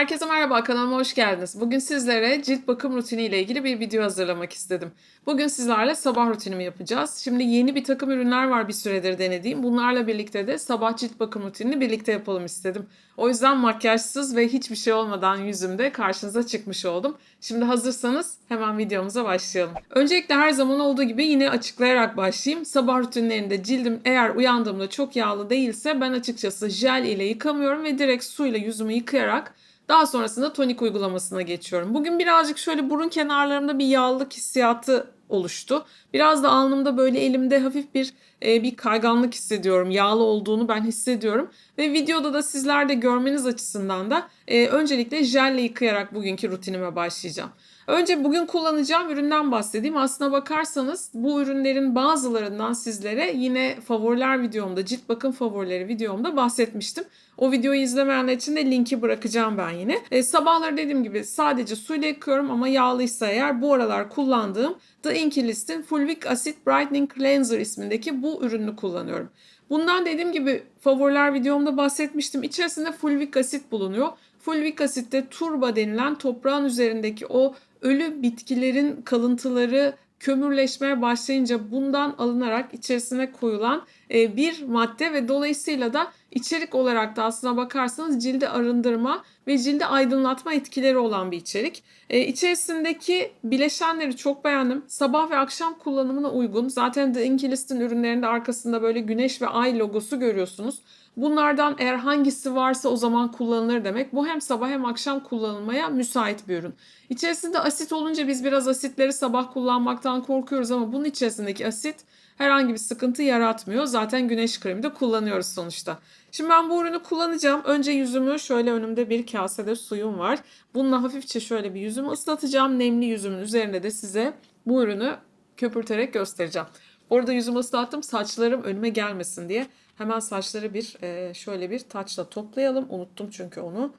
Herkese merhaba kanalıma hoş geldiniz. Bugün sizlere cilt bakım rutini ile ilgili bir video hazırlamak istedim. Bugün sizlerle sabah rutinimi yapacağız. Şimdi yeni bir takım ürünler var bir süredir denediğim. Bunlarla birlikte de sabah cilt bakım rutinini birlikte yapalım istedim. O yüzden makyajsız ve hiçbir şey olmadan yüzümde karşınıza çıkmış oldum. Şimdi hazırsanız hemen videomuza başlayalım. Öncelikle her zaman olduğu gibi yine açıklayarak başlayayım. Sabah rutinlerinde cildim eğer uyandığımda çok yağlı değilse ben açıkçası jel ile yıkamıyorum ve direkt suyla yüzümü yıkayarak daha sonrasında tonik uygulamasına geçiyorum. Bugün birazcık şöyle burun kenarlarımda bir yağlılık hissiyatı oluştu. Biraz da alnımda böyle elimde hafif bir e, bir kayganlık hissediyorum. Yağlı olduğunu ben hissediyorum. Ve videoda da sizler de görmeniz açısından da e, öncelikle jelle yıkayarak bugünkü rutinime başlayacağım. Önce bugün kullanacağım üründen bahsedeyim. Aslına bakarsanız bu ürünlerin bazılarından sizlere yine favoriler videomda, cilt bakım favorileri videomda bahsetmiştim. O videoyu izlemeyenler için de linki bırakacağım ben yine. E, sabahları dediğim gibi sadece suyla yıkıyorum ama yağlıysa eğer bu aralar kullandığım The Inkey Fulvic Acid Brightening Cleanser ismindeki bu ürünü kullanıyorum. Bundan dediğim gibi favoriler videomda bahsetmiştim. İçerisinde fulvik asit bulunuyor. Fulvik asitte turba denilen toprağın üzerindeki o ölü bitkilerin kalıntıları kömürleşmeye başlayınca bundan alınarak içerisine koyulan e, bir madde ve dolayısıyla da içerik olarak da aslına bakarsanız cildi arındırma ve cildi aydınlatma etkileri olan bir içerik. E, içerisindeki bileşenleri çok beğendim. Sabah ve akşam kullanımına uygun. Zaten The Inkey ürünlerinde arkasında böyle güneş ve ay logosu görüyorsunuz. Bunlardan eğer hangisi varsa o zaman kullanılır demek. Bu hem sabah hem akşam kullanılmaya müsait bir ürün. İçerisinde asit olunca biz biraz asitleri sabah kullanmaktan korkuyoruz ama bunun içerisindeki asit herhangi bir sıkıntı yaratmıyor. Zaten güneş kremi de kullanıyoruz sonuçta. Şimdi ben bu ürünü kullanacağım. Önce yüzümü şöyle önümde bir kasede suyum var. Bununla hafifçe şöyle bir yüzümü ıslatacağım. Nemli yüzümün üzerine de size bu ürünü köpürterek göstereceğim. Orada yüzümü ıslattım saçlarım önüme gelmesin diye. Hemen saçları bir e, şöyle bir taçla toplayalım. Unuttum çünkü onu.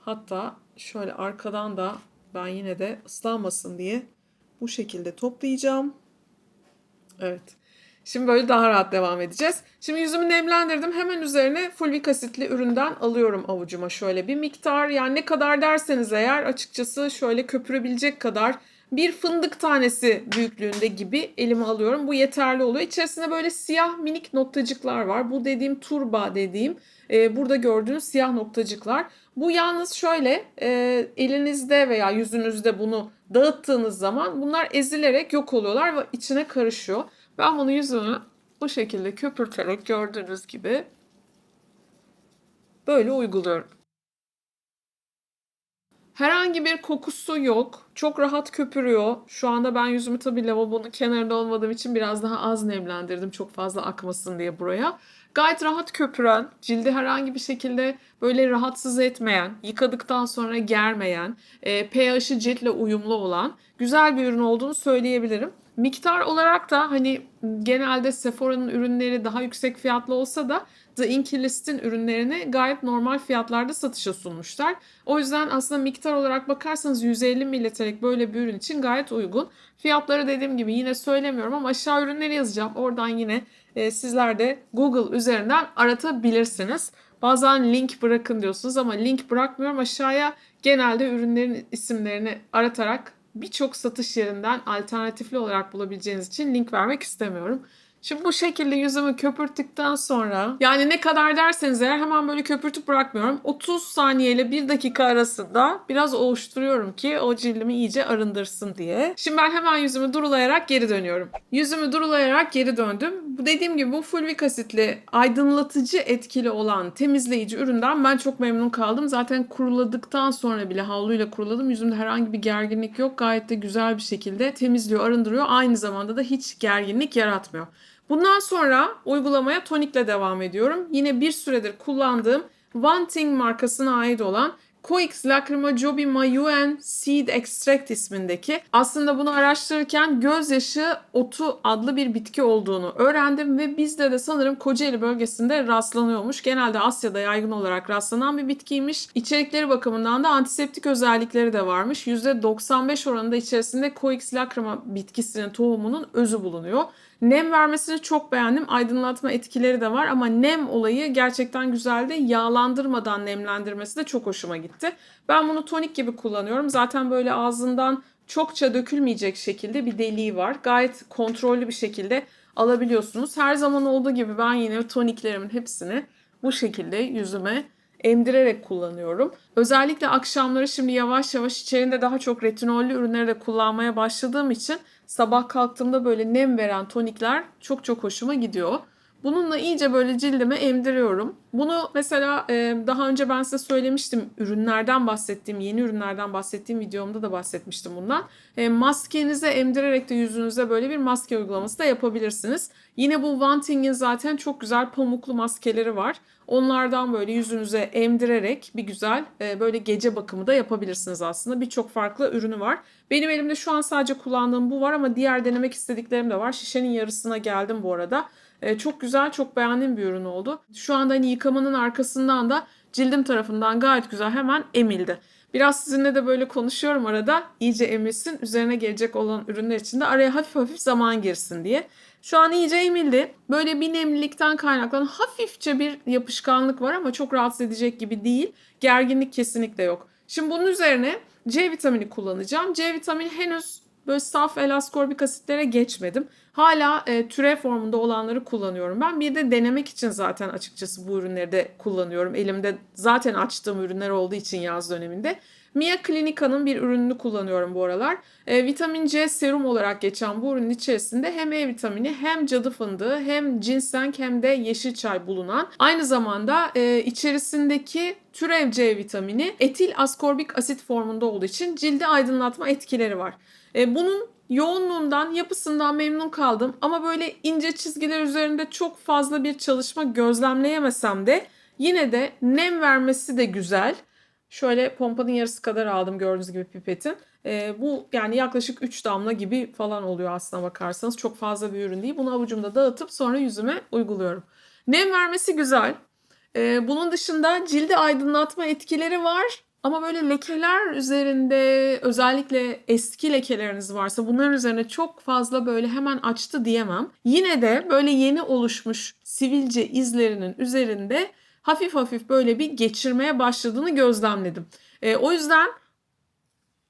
Hatta şöyle arkadan da ben yine de ıslanmasın diye bu şekilde toplayacağım. Evet. Şimdi böyle daha rahat devam edeceğiz. Şimdi yüzümü nemlendirdim. Hemen üzerine fulvik asitli üründen alıyorum avucuma şöyle bir miktar. Yani ne kadar derseniz eğer açıkçası şöyle köpürebilecek kadar bir fındık tanesi büyüklüğünde gibi elime alıyorum. Bu yeterli oluyor. İçerisinde böyle siyah minik noktacıklar var. Bu dediğim turba dediğim e, burada gördüğünüz siyah noktacıklar. Bu yalnız şöyle e, elinizde veya yüzünüzde bunu dağıttığınız zaman bunlar ezilerek yok oluyorlar ve içine karışıyor. Ben bunu yüzümü bu şekilde köpürterek gördüğünüz gibi böyle uyguluyorum. Herhangi bir kokusu yok. Çok rahat köpürüyor. Şu anda ben yüzümü tabii lavabonun kenarında olmadığım için biraz daha az nemlendirdim. Çok fazla akmasın diye buraya. Gayet rahat köpüren, cildi herhangi bir şekilde böyle rahatsız etmeyen, yıkadıktan sonra germeyen, e, pH'i ciltle uyumlu olan güzel bir ürün olduğunu söyleyebilirim. Miktar olarak da hani genelde Sephora'nın ürünleri daha yüksek fiyatlı olsa da The Inkey List'in ürünlerini gayet normal fiyatlarda satışa sunmuşlar. O yüzden aslında miktar olarak bakarsanız 150 mililitrelik böyle bir ürün için gayet uygun. Fiyatları dediğim gibi yine söylemiyorum ama aşağı ürünleri yazacağım. Oradan yine e, sizler de Google üzerinden aratabilirsiniz. Bazen link bırakın diyorsunuz ama link bırakmıyorum. Aşağıya genelde ürünlerin isimlerini aratarak birçok satış yerinden alternatifli olarak bulabileceğiniz için link vermek istemiyorum. Şimdi bu şekilde yüzümü köpürttükten sonra yani ne kadar derseniz eğer hemen böyle köpürtüp bırakmıyorum. 30 saniye ile 1 dakika arasında biraz oluşturuyorum ki o cildimi iyice arındırsın diye. Şimdi ben hemen yüzümü durulayarak geri dönüyorum. Yüzümü durulayarak geri döndüm. Bu dediğim gibi bu fulvik asitli aydınlatıcı etkili olan temizleyici üründen ben çok memnun kaldım. Zaten kuruladıktan sonra bile havluyla kuruladım. Yüzümde herhangi bir gerginlik yok. Gayet de güzel bir şekilde temizliyor, arındırıyor. Aynı zamanda da hiç gerginlik yaratmıyor. Bundan sonra uygulamaya tonikle devam ediyorum. Yine bir süredir kullandığım One Thing markasına ait olan Coix Lacrima Jobi Mayuen Seed Extract ismindeki aslında bunu araştırırken gözyaşı otu adlı bir bitki olduğunu öğrendim ve bizde de sanırım Kocaeli bölgesinde rastlanıyormuş. Genelde Asya'da yaygın olarak rastlanan bir bitkiymiş. İçerikleri bakımından da antiseptik özellikleri de varmış. %95 oranında içerisinde Coix Lacrima bitkisinin tohumunun özü bulunuyor. Nem vermesini çok beğendim. Aydınlatma etkileri de var ama nem olayı gerçekten güzeldi. Yağlandırmadan nemlendirmesi de çok hoşuma gitti. Ben bunu tonik gibi kullanıyorum. Zaten böyle ağzından çokça dökülmeyecek şekilde bir deliği var. Gayet kontrollü bir şekilde alabiliyorsunuz. Her zaman olduğu gibi ben yine toniklerimin hepsini bu şekilde yüzüme emdirerek kullanıyorum. Özellikle akşamları şimdi yavaş yavaş içerisinde daha çok retinollü ürünleri de kullanmaya başladığım için sabah kalktığımda böyle nem veren tonikler çok çok hoşuma gidiyor. Bununla iyice böyle cildime emdiriyorum. Bunu mesela e, daha önce ben size söylemiştim. Ürünlerden bahsettiğim, yeni ürünlerden bahsettiğim videomda da bahsetmiştim bundan. E, maskenize emdirerek de yüzünüze böyle bir maske uygulaması da yapabilirsiniz. Yine bu Wanting'in zaten çok güzel pamuklu maskeleri var. Onlardan böyle yüzünüze emdirerek bir güzel e, böyle gece bakımı da yapabilirsiniz aslında. Birçok farklı ürünü var. Benim elimde şu an sadece kullandığım bu var ama diğer denemek istediklerim de var. Şişenin yarısına geldim bu arada. E, çok güzel, çok beğendiğim bir ürün oldu. Şu anda hani yıkamanın arkasından da cildim tarafından gayet güzel hemen emildi. Biraz sizinle de böyle konuşuyorum arada. İyice emilsin. Üzerine gelecek olan ürünler için de araya hafif hafif zaman girsin diye. Şu an iyice emildi. Böyle bir nemlilikten kaynaklanan hafifçe bir yapışkanlık var ama çok rahatsız edecek gibi değil. Gerginlik kesinlikle yok. Şimdi bunun üzerine C vitamini kullanacağım. C vitamini henüz böyle saf elaskorbik asitlere geçmedim. Hala e, türev formunda olanları kullanıyorum ben. Bir de denemek için zaten açıkçası bu ürünleri de kullanıyorum. Elimde zaten açtığım ürünler olduğu için yaz döneminde. Mia Clinica'nın bir ürününü kullanıyorum bu aralar. E, vitamin C serum olarak geçen bu ürünün içerisinde hem E vitamini hem cadı fındığı hem ginseng hem de yeşil çay bulunan aynı zamanda e, içerisindeki türev C vitamini etil askorbik asit formunda olduğu için cildi aydınlatma etkileri var. E, bunun yoğunluğundan, yapısından memnun kaldım ama böyle ince çizgiler üzerinde çok fazla bir çalışma gözlemleyemesem de yine de nem vermesi de güzel. Şöyle pompanın yarısı kadar aldım gördüğünüz gibi pipetin. E, bu yani yaklaşık 3 damla gibi falan oluyor aslına bakarsanız. Çok fazla bir ürün değil. Bunu avucumda dağıtıp sonra yüzüme uyguluyorum. Nem vermesi güzel. E, bunun dışında cildi aydınlatma etkileri var. Ama böyle lekeler üzerinde özellikle eski lekeleriniz varsa bunların üzerine çok fazla böyle hemen açtı diyemem. Yine de böyle yeni oluşmuş sivilce izlerinin üzerinde hafif hafif böyle bir geçirmeye başladığını gözlemledim. E, o yüzden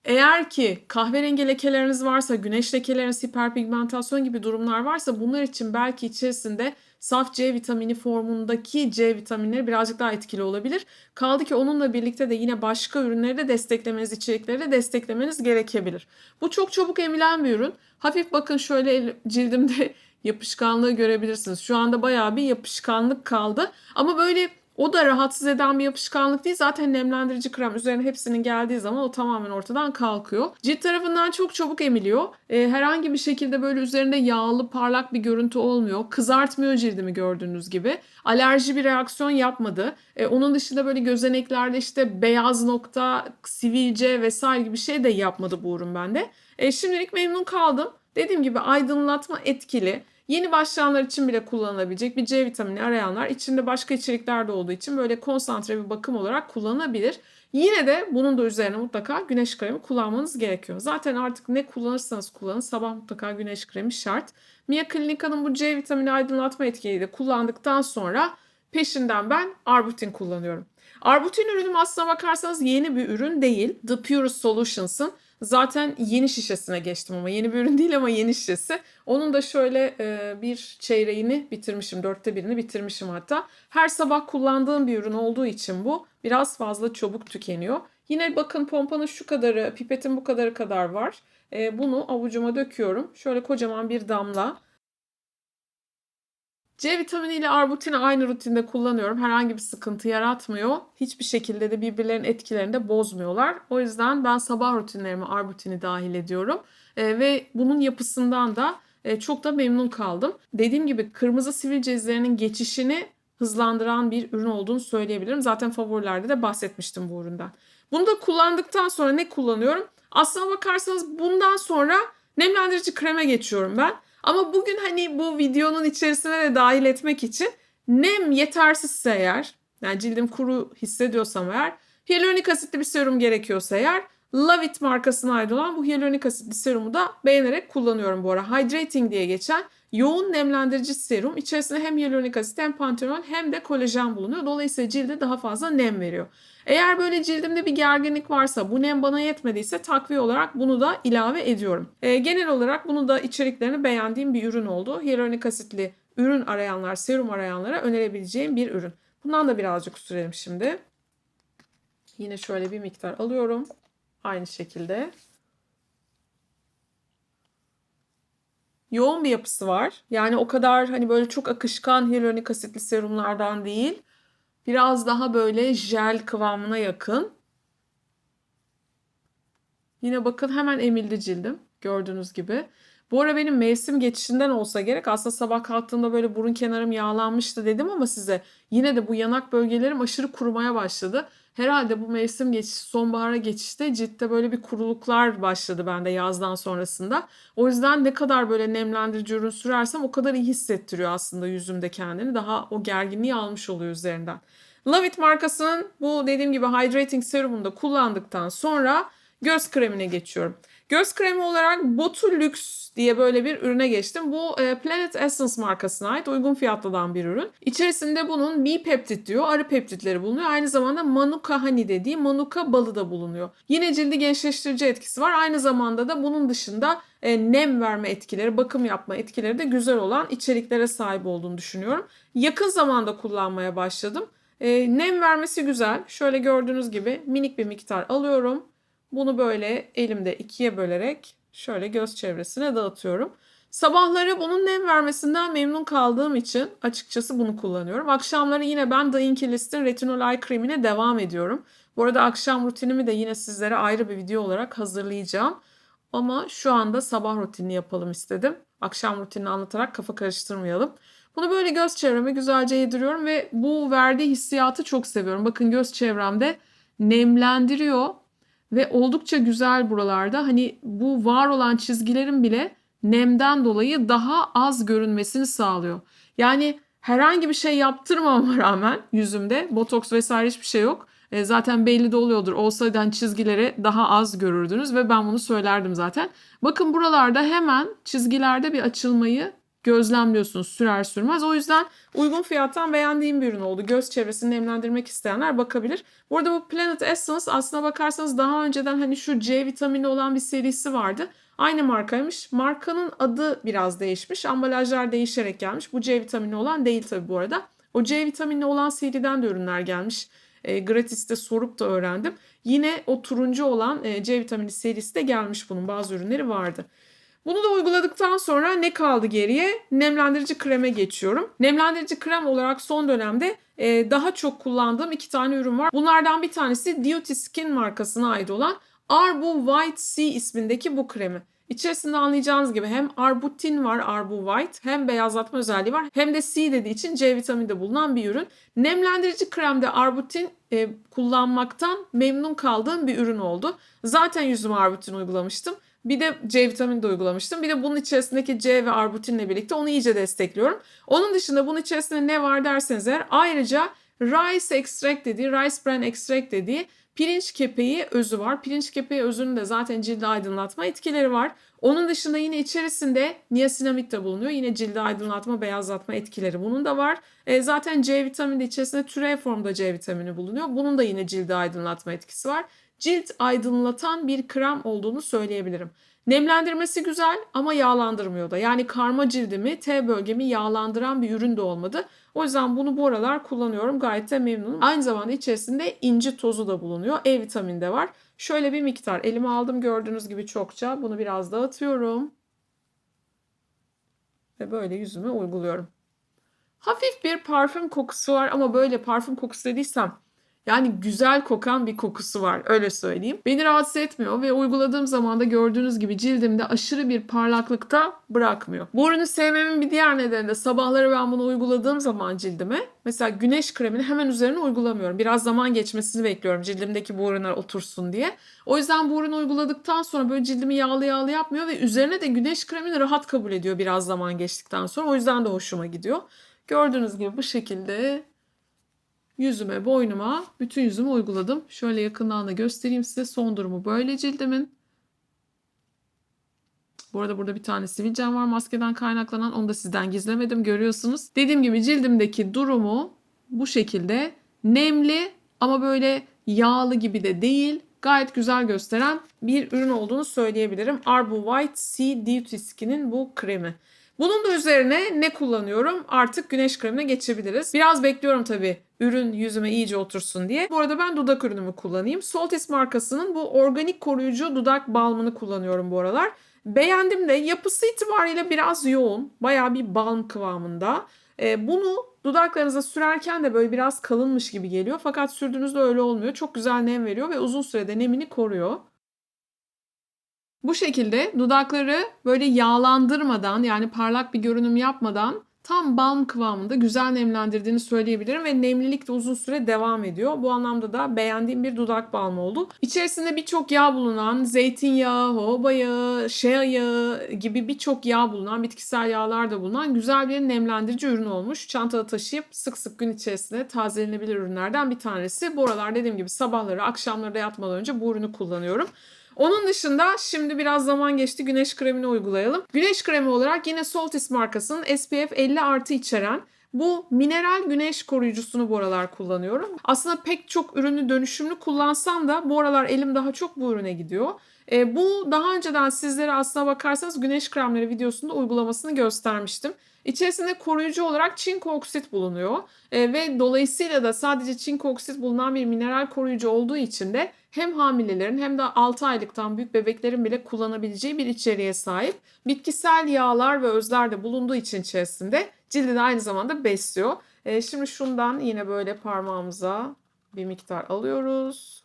eğer ki kahverengi lekeleriniz varsa, güneş lekeleriniz, hiperpigmentasyon gibi durumlar varsa bunlar için belki içerisinde saf C vitamini formundaki C vitaminleri birazcık daha etkili olabilir. Kaldı ki onunla birlikte de yine başka ürünleri de desteklemeniz, içerikleri de desteklemeniz gerekebilir. Bu çok çabuk emilen bir ürün. Hafif bakın şöyle cildimde yapışkanlığı görebilirsiniz. Şu anda bayağı bir yapışkanlık kaldı. Ama böyle o da rahatsız eden bir yapışkanlık değil. Zaten nemlendirici krem üzerine hepsinin geldiği zaman o tamamen ortadan kalkıyor. Cilt tarafından çok çabuk emiliyor. Ee, herhangi bir şekilde böyle üzerinde yağlı parlak bir görüntü olmuyor. Kızartmıyor cildimi gördüğünüz gibi. Alerji bir reaksiyon yapmadı. Ee, onun dışında böyle gözeneklerde işte beyaz nokta, sivilce vesaire gibi şey de yapmadı bu ürün bende. Ee, şimdilik memnun kaldım. Dediğim gibi aydınlatma etkili. Yeni başlayanlar için bile kullanılabilecek bir C vitamini arayanlar içinde başka içerikler de olduğu için böyle konsantre bir bakım olarak kullanabilir. Yine de bunun da üzerine mutlaka güneş kremi kullanmanız gerekiyor. Zaten artık ne kullanırsanız kullanın sabah mutlaka güneş kremi şart. Mia Clinica'nın bu C vitamini aydınlatma etkiliği de kullandıktan sonra peşinden ben Arbutin kullanıyorum. Arbutin ürünüm aslına bakarsanız yeni bir ürün değil. The Purest Solutions'ın Zaten yeni şişesine geçtim ama yeni bir ürün değil ama yeni şişesi. Onun da şöyle e, bir çeyreğini bitirmişim. Dörtte birini bitirmişim hatta. Her sabah kullandığım bir ürün olduğu için bu biraz fazla çabuk tükeniyor. Yine bakın pompanın şu kadarı, pipetin bu kadarı kadar var. E, bunu avucuma döküyorum. Şöyle kocaman bir damla. C vitamini ile arbutini aynı rutinde kullanıyorum. Herhangi bir sıkıntı yaratmıyor. Hiçbir şekilde de birbirlerinin etkilerini de bozmuyorlar. O yüzden ben sabah rutinlerime arbutini dahil ediyorum. E, ve bunun yapısından da e, çok da memnun kaldım. Dediğim gibi kırmızı sivilce izlerinin geçişini hızlandıran bir ürün olduğunu söyleyebilirim. Zaten favorilerde de bahsetmiştim bu üründen. Bunu da kullandıktan sonra ne kullanıyorum? Aslına bakarsanız bundan sonra nemlendirici kreme geçiyorum ben. Ama bugün hani bu videonun içerisine de dahil etmek için nem yetersizse eğer yani cildim kuru hissediyorsam eğer hyaluronik asitli bir serum gerekiyorsa eğer Love It markasına ait olan bu hyaluronik asitli serumu da beğenerek kullanıyorum bu ara. Hydrating diye geçen Yoğun nemlendirici serum. İçerisinde hem hyaluronik asit hem pantenol hem de kolajen bulunuyor. Dolayısıyla cilde daha fazla nem veriyor. Eğer böyle cildimde bir gerginlik varsa bu nem bana yetmediyse takviye olarak bunu da ilave ediyorum. E, genel olarak bunu da içeriklerini beğendiğim bir ürün oldu. Hyaluronik asitli ürün arayanlar, serum arayanlara önerebileceğim bir ürün. Bundan da birazcık sürelim şimdi. Yine şöyle bir miktar alıyorum. Aynı şekilde. Yoğun bir yapısı var. Yani o kadar hani böyle çok akışkan hyaluronik asitli serumlardan değil. Biraz daha böyle jel kıvamına yakın. Yine bakın hemen emildi cildim. Gördüğünüz gibi. Bu ara benim mevsim geçişinden olsa gerek. Aslında sabah kalktığımda böyle burun kenarım yağlanmıştı dedim ama size yine de bu yanak bölgelerim aşırı kurumaya başladı. Herhalde bu mevsim geçişi, sonbahara geçişte ciltte böyle bir kuruluklar başladı bende yazdan sonrasında. O yüzden ne kadar böyle nemlendirici ürün sürersem o kadar iyi hissettiriyor aslında yüzümde kendini. Daha o gerginliği almış oluyor üzerinden. Lovit markasının bu dediğim gibi hydrating serumunu da kullandıktan sonra göz kremine geçiyorum. Göz kremi olarak Botulux diye böyle bir ürüne geçtim. Bu e, Planet Essence markasına ait uygun fiyatlıdan bir ürün. İçerisinde bunun B peptit diyor. Arı peptitleri bulunuyor. Aynı zamanda Manuka Honey dediği Manuka balı da bulunuyor. Yine cildi gençleştirici etkisi var. Aynı zamanda da bunun dışında e, nem verme etkileri, bakım yapma etkileri de güzel olan içeriklere sahip olduğunu düşünüyorum. Yakın zamanda kullanmaya başladım. E, nem vermesi güzel. Şöyle gördüğünüz gibi minik bir miktar alıyorum. Bunu böyle elimde ikiye bölerek şöyle göz çevresine dağıtıyorum. Sabahları bunun nem vermesinden memnun kaldığım için açıkçası bunu kullanıyorum. Akşamları yine ben Dainkilist'in Retinol Eye Cream'ine devam ediyorum. Bu arada akşam rutinimi de yine sizlere ayrı bir video olarak hazırlayacağım. Ama şu anda sabah rutinini yapalım istedim. Akşam rutinini anlatarak kafa karıştırmayalım. Bunu böyle göz çevreme güzelce yediriyorum ve bu verdiği hissiyatı çok seviyorum. Bakın göz çevremde nemlendiriyor ve oldukça güzel buralarda. Hani bu var olan çizgilerin bile nemden dolayı daha az görünmesini sağlıyor. Yani herhangi bir şey yaptırmama rağmen yüzümde botoks vesaire hiçbir şey yok. E, zaten belli de oluyordur. Olsaydı hani çizgileri daha az görürdünüz ve ben bunu söylerdim zaten. Bakın buralarda hemen çizgilerde bir açılmayı gözlemliyorsunuz sürer sürmez. O yüzden uygun fiyattan beğendiğim bir ürün oldu. Göz çevresini nemlendirmek isteyenler bakabilir. Bu arada bu Planet Essence aslına bakarsanız daha önceden hani şu C vitamini olan bir serisi vardı. Aynı markaymış. Markanın adı biraz değişmiş. Ambalajlar değişerek gelmiş. Bu C vitamini olan değil tabii bu arada. O C vitamini olan seriden de ürünler gelmiş. E, gratis'te sorup da öğrendim. Yine o turuncu olan e, C vitamini serisi de gelmiş bunun. Bazı ürünleri vardı. Bunu da uyguladıktan sonra ne kaldı geriye? Nemlendirici kreme geçiyorum. Nemlendirici krem olarak son dönemde e, daha çok kullandığım iki tane ürün var. Bunlardan bir tanesi Duty Skin markasına ait olan Arbu White C ismindeki bu kremi. İçerisinde anlayacağınız gibi hem arbutin var, arbu white, hem beyazlatma özelliği var hem de C dediği için C vitamini de bulunan bir ürün. Nemlendirici kremde arbutin e, kullanmaktan memnun kaldığım bir ürün oldu. Zaten yüzüme arbutin uygulamıştım. Bir de C vitamini de uygulamıştım. Bir de bunun içerisindeki C ve arbutinle birlikte onu iyice destekliyorum. Onun dışında bunun içerisinde ne var derseniz eğer ayrıca rice extract dediği, rice bran extract dediği pirinç kepeği özü var. Pirinç kepeği özünün de zaten cildi aydınlatma etkileri var. Onun dışında yine içerisinde niasinamid de bulunuyor. Yine cildi aydınlatma, beyazlatma etkileri bunun da var. E, zaten C vitamini de içerisinde türev formda C vitamini bulunuyor. Bunun da yine cildi aydınlatma etkisi var cilt aydınlatan bir krem olduğunu söyleyebilirim. Nemlendirmesi güzel ama yağlandırmıyor da. Yani karma cildimi, T bölgemi yağlandıran bir ürün de olmadı. O yüzden bunu bu aralar kullanıyorum. Gayet de memnunum. Aynı zamanda içerisinde inci tozu da bulunuyor. E vitamini de var. Şöyle bir miktar elime aldım gördüğünüz gibi çokça. Bunu biraz dağıtıyorum. Ve böyle yüzüme uyguluyorum. Hafif bir parfüm kokusu var ama böyle parfüm kokusu dediysem yani güzel kokan bir kokusu var öyle söyleyeyim. Beni rahatsız etmiyor ve uyguladığım zaman da gördüğünüz gibi cildimde aşırı bir parlaklıkta bırakmıyor. Bu ürünü sevmemin bir diğer nedeni de sabahları ben bunu uyguladığım zaman cildime mesela güneş kremini hemen üzerine uygulamıyorum. Biraz zaman geçmesini bekliyorum cildimdeki bu ürünler otursun diye. O yüzden bu ürünü uyguladıktan sonra böyle cildimi yağlı yağlı yapmıyor ve üzerine de güneş kremini rahat kabul ediyor biraz zaman geçtikten sonra. O yüzden de hoşuma gidiyor. Gördüğünüz gibi bu şekilde yüzüme, boynuma, bütün yüzümü uyguladım. Şöyle yakından da göstereyim size son durumu böyle cildimin. Bu arada burada bir tane sivilcem var maskeden kaynaklanan. Onu da sizden gizlemedim görüyorsunuz. Dediğim gibi cildimdeki durumu bu şekilde nemli ama böyle yağlı gibi de değil. Gayet güzel gösteren bir ürün olduğunu söyleyebilirim. Arbu White Sea Duty Skin'in bu kremi. Bunun da üzerine ne kullanıyorum? Artık güneş kremine geçebiliriz. Biraz bekliyorum tabii ürün yüzüme iyice otursun diye. Bu arada ben dudak ürünümü kullanayım. Soltis markasının bu organik koruyucu dudak balmını kullanıyorum bu aralar. Beğendim de yapısı itibariyle biraz yoğun. Bayağı bir balm kıvamında. Ee, bunu dudaklarınıza sürerken de böyle biraz kalınmış gibi geliyor. Fakat sürdüğünüzde öyle olmuyor. Çok güzel nem veriyor ve uzun sürede nemini koruyor. Bu şekilde dudakları böyle yağlandırmadan yani parlak bir görünüm yapmadan tam balm kıvamında güzel nemlendirdiğini söyleyebilirim ve nemlilik de uzun süre devam ediyor. Bu anlamda da beğendiğim bir dudak balmı oldu. İçerisinde birçok yağ bulunan zeytinyağı, jojoba yağı, shea yağı gibi birçok yağ bulunan, bitkisel yağlar da bulunan güzel bir nemlendirici ürün olmuş. Çantada taşıyıp sık sık gün içerisinde tazelenebilir ürünlerden bir tanesi. Bu aralar dediğim gibi sabahları, akşamları da yatmadan önce bu ürünü kullanıyorum. Onun dışında şimdi biraz zaman geçti güneş kremini uygulayalım. Güneş kremi olarak yine Soltis markasının SPF 50 artı içeren bu mineral güneş koruyucusunu bu aralar kullanıyorum. Aslında pek çok ürünü dönüşümlü kullansam da bu aralar elim daha çok bu ürüne gidiyor. E, bu daha önceden sizlere aslına bakarsanız güneş kremleri videosunda uygulamasını göstermiştim. İçerisinde koruyucu olarak çinko oksit bulunuyor e, ve dolayısıyla da sadece çinko oksit bulunan bir mineral koruyucu olduğu için de hem hamilelerin hem de 6 aylıktan büyük bebeklerin bile kullanabileceği bir içeriğe sahip. Bitkisel yağlar ve özler de bulunduğu için içerisinde cildi de aynı zamanda besliyor. E, şimdi şundan yine böyle parmağımıza bir miktar alıyoruz.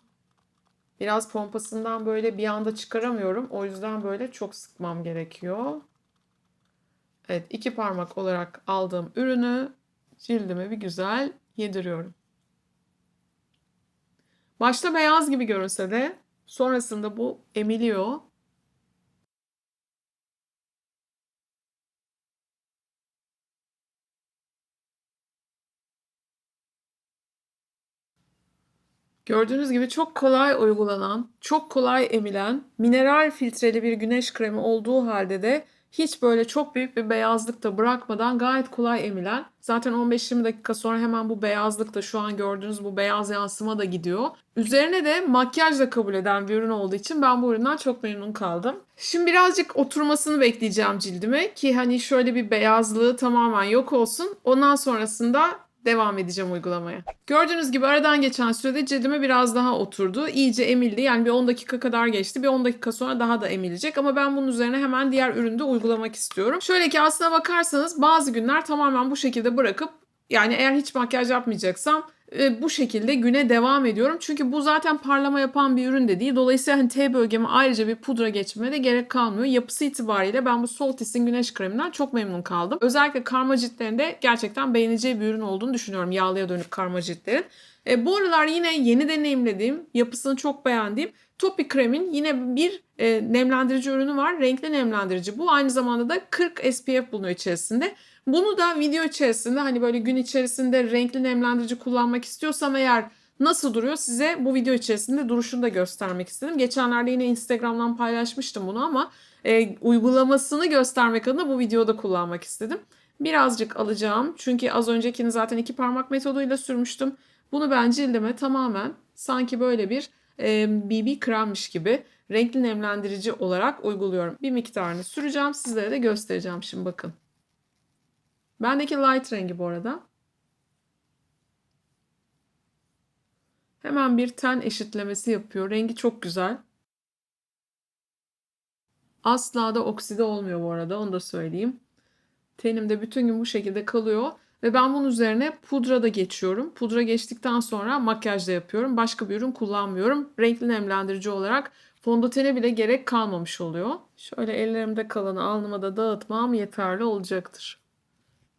Biraz pompasından böyle bir anda çıkaramıyorum. O yüzden böyle çok sıkmam gerekiyor. Evet iki parmak olarak aldığım ürünü cildime bir güzel yediriyorum. Başta beyaz gibi görünse de sonrasında bu emiliyor. Gördüğünüz gibi çok kolay uygulanan, çok kolay emilen, mineral filtreli bir güneş kremi olduğu halde de hiç böyle çok büyük bir beyazlık da bırakmadan gayet kolay emilen. Zaten 15-20 dakika sonra hemen bu beyazlık da şu an gördüğünüz bu beyaz yansıma da gidiyor. Üzerine de makyaj da kabul eden bir ürün olduğu için ben bu üründen çok memnun kaldım. Şimdi birazcık oturmasını bekleyeceğim cildime ki hani şöyle bir beyazlığı tamamen yok olsun. Ondan sonrasında devam edeceğim uygulamaya. Gördüğünüz gibi aradan geçen sürede cildime biraz daha oturdu. İyice emildi. Yani bir 10 dakika kadar geçti. Bir 10 dakika sonra daha da emilecek. Ama ben bunun üzerine hemen diğer üründe uygulamak istiyorum. Şöyle ki aslına bakarsanız bazı günler tamamen bu şekilde bırakıp yani eğer hiç makyaj yapmayacaksam bu şekilde güne devam ediyorum. Çünkü bu zaten parlama yapan bir ürün de değil. Dolayısıyla hani T bölgeme ayrıca bir pudra geçmeme de gerek kalmıyor. Yapısı itibariyle ben bu Soltis'in güneş kreminden çok memnun kaldım. Özellikle karma ciltlerinde gerçekten beğeneceği bir ürün olduğunu düşünüyorum. Yağlıya dönük karma ciltlerin. E, bu aralar yine yeni deneyimlediğim, yapısını çok beğendiğim Topi Krem'in yine bir e, nemlendirici ürünü var. Renkli nemlendirici bu. Aynı zamanda da 40 SPF bulunuyor içerisinde. Bunu da video içerisinde hani böyle gün içerisinde renkli nemlendirici kullanmak istiyorsam eğer nasıl duruyor size bu video içerisinde duruşunu da göstermek istedim. Geçenlerde yine Instagram'dan paylaşmıştım bunu ama e, uygulamasını göstermek adına bu videoda kullanmak istedim. Birazcık alacağım çünkü az öncekini zaten iki parmak metoduyla sürmüştüm. Bunu ben cildime tamamen sanki böyle bir e, BB kremmiş gibi renkli nemlendirici olarak uyguluyorum. Bir miktarını süreceğim sizlere de göstereceğim şimdi bakın. Bendeki light rengi bu arada. Hemen bir ten eşitlemesi yapıyor. Rengi çok güzel. Asla da okside olmuyor bu arada. Onu da söyleyeyim. Tenimde bütün gün bu şekilde kalıyor. Ve ben bunun üzerine pudra da geçiyorum. Pudra geçtikten sonra makyaj da yapıyorum. Başka bir ürün kullanmıyorum. Renkli nemlendirici olarak fondötene bile gerek kalmamış oluyor. Şöyle ellerimde kalanı alnıma da dağıtmam yeterli olacaktır.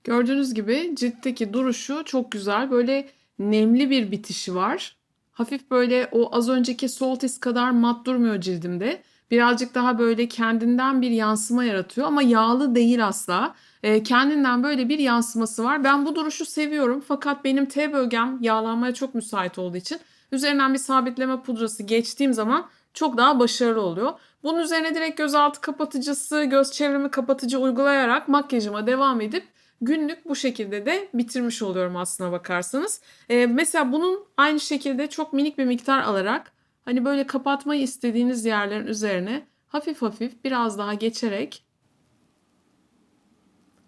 Gördüğünüz gibi ciltteki duruşu çok güzel. Böyle nemli bir bitişi var. Hafif böyle o az önceki Soltis kadar mat durmuyor cildimde. Birazcık daha böyle kendinden bir yansıma yaratıyor ama yağlı değil asla. E, kendinden böyle bir yansıması var. Ben bu duruşu seviyorum fakat benim T bölgem yağlanmaya çok müsait olduğu için üzerinden bir sabitleme pudrası geçtiğim zaman çok daha başarılı oluyor. Bunun üzerine direkt gözaltı kapatıcısı, göz çevremi kapatıcı uygulayarak makyajıma devam edip günlük bu şekilde de bitirmiş oluyorum aslına bakarsanız. Ee, mesela bunun aynı şekilde çok minik bir miktar alarak hani böyle kapatmayı istediğiniz yerlerin üzerine hafif hafif biraz daha geçerek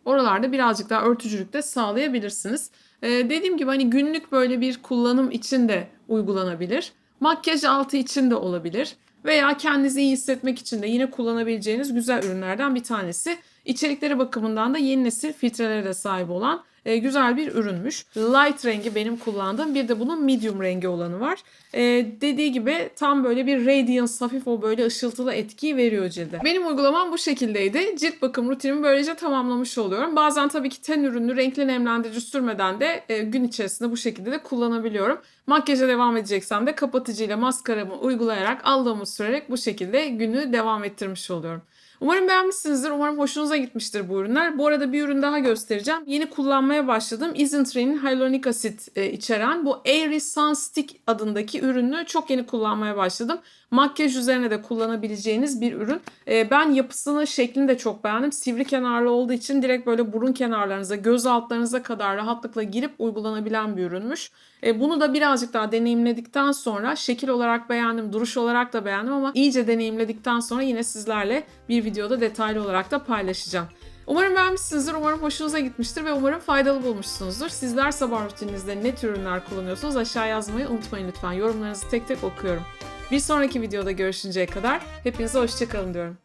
oralarda birazcık daha örtücülük de sağlayabilirsiniz. Ee, dediğim gibi hani günlük böyle bir kullanım için de uygulanabilir. Makyaj altı için de olabilir. Veya kendinizi iyi hissetmek için de yine kullanabileceğiniz güzel ürünlerden bir tanesi. İçerikleri bakımından da yeni nesil filtrelere de sahip olan e, güzel bir ürünmüş. Light rengi benim kullandığım bir de bunun medium rengi olanı var. E, dediği gibi tam böyle bir radiance hafif o böyle ışıltılı etkiyi veriyor cilde. Benim uygulamam bu şekildeydi. Cilt bakım rutinimi böylece tamamlamış oluyorum. Bazen tabii ki ten ürünü renkli nemlendirici sürmeden de e, gün içerisinde bu şekilde de kullanabiliyorum. Makyaja devam edeceksem de kapatıcıyla maskaramı uygulayarak aldığımı sürerek bu şekilde günü devam ettirmiş oluyorum. Umarım beğenmişsinizdir. Umarım hoşunuza gitmiştir bu ürünler. Bu arada bir ürün daha göstereceğim. Yeni kullanmaya başladığım Isintree'nin hyaluronik asit e, içeren bu Airy Sun Stick adındaki ürünü çok yeni kullanmaya başladım. Makyaj üzerine de kullanabileceğiniz bir ürün. E, ben yapısını, şeklini de çok beğendim. Sivri kenarlı olduğu için direkt böyle burun kenarlarınıza, göz altlarınıza kadar rahatlıkla girip uygulanabilen bir ürünmüş. E, bunu da birazcık daha deneyimledikten sonra şekil olarak beğendim, duruş olarak da beğendim ama iyice deneyimledikten sonra yine sizlerle bir videoda detaylı olarak da paylaşacağım. Umarım beğenmişsinizdir, umarım hoşunuza gitmiştir ve umarım faydalı bulmuşsunuzdur. Sizler sabah rutininizde ne tür ürünler kullanıyorsunuz aşağı yazmayı unutmayın lütfen. Yorumlarınızı tek tek okuyorum. Bir sonraki videoda görüşünceye kadar hepinize hoşçakalın diyorum.